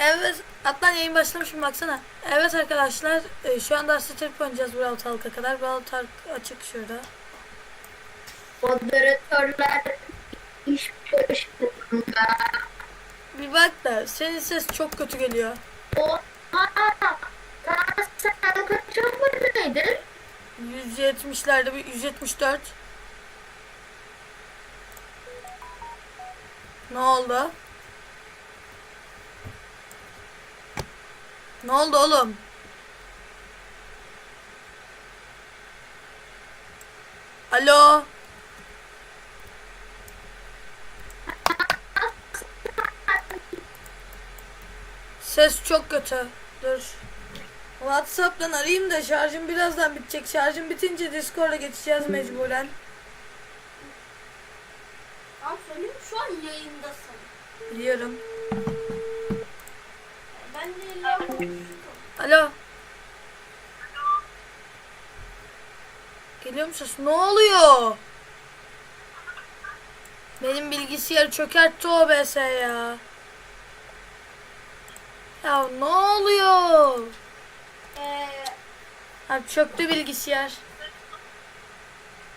Evet, Atlan yayın başlamışım baksana. Evet arkadaşlar, e, şu anda Strip oynayacağız Brawl Talk'a kadar. Brawl Talk açık şurada. Moderatörler iş başında. Bir bak da, senin ses çok kötü geliyor. Oha! Sen kaç aboneydin? 170'lerde bir 174. Ne oldu? Ne oldu oğlum? Alo? Ses çok kötü. Dur. WhatsApp'tan arayayım da şarjım birazdan bitecek. Şarjım bitince Discord'a geçeceğiz mecburen. Tamam söyleyeyim şu an yayındasın. Biliyorum. Alo. Geliyor mu ses? Ne oluyor? Benim bilgisayar çökertti OBS ya. Ya ne oluyor? Eee Abi çöktü bilgisayar.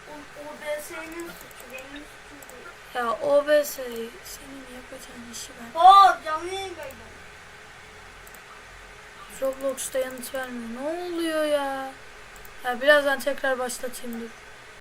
o, OBS'nin suçu benim suçum. Ya OBS senin yapacağın işi ben. Oo canlı. Roblox'ta yanıt vermiyor. Ne oluyor ya? Ya birazdan tekrar başlatayım dur.